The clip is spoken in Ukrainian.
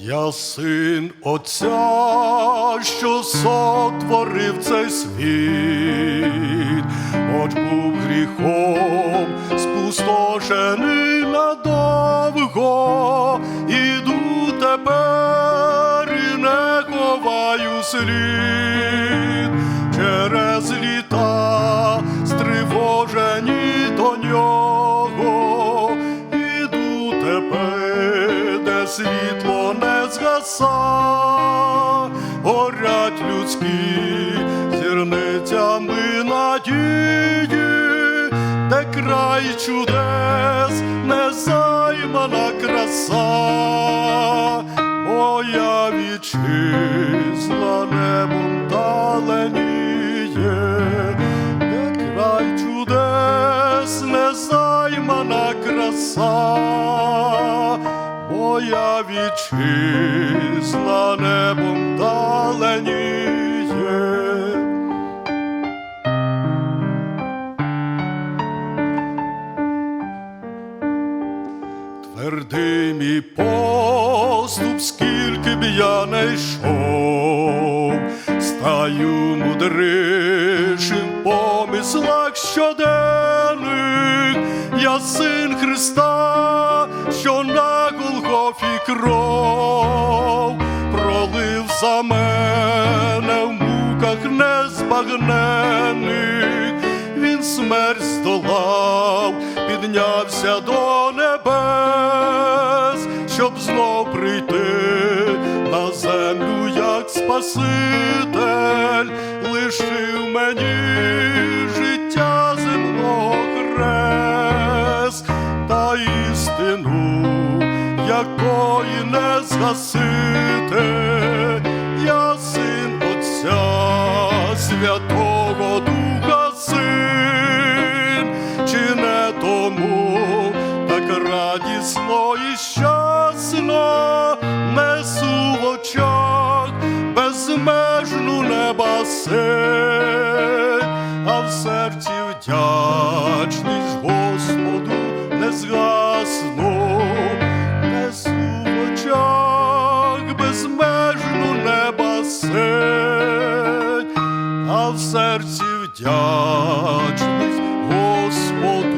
Я син Отця, що сотворив цей світ, хоч був гріхом, спустошений надовго, іду тепер і не ховаю слід. Через літа, світло не згаса, горять людські зірницями надії, де край чудес, незаймана краса, моя вітчизна небом моя вітчизна небом таленіє. Твердий мій поступ, скільки б я не йшов, стаю мудрішим помислах щоденних, я син Христа, що на Голгофі кров пролив за мене в муках незбагнених, він смерть здолав, піднявся до небес, щоб знов прийти на землю, як Спаситель, якої не згасити, я син Отця Святого Духа син, чи не тому так радісно і щасно несу в очах безмежну неба силь, а в серці вдячність Господу не згасну, серці вдячність. Господу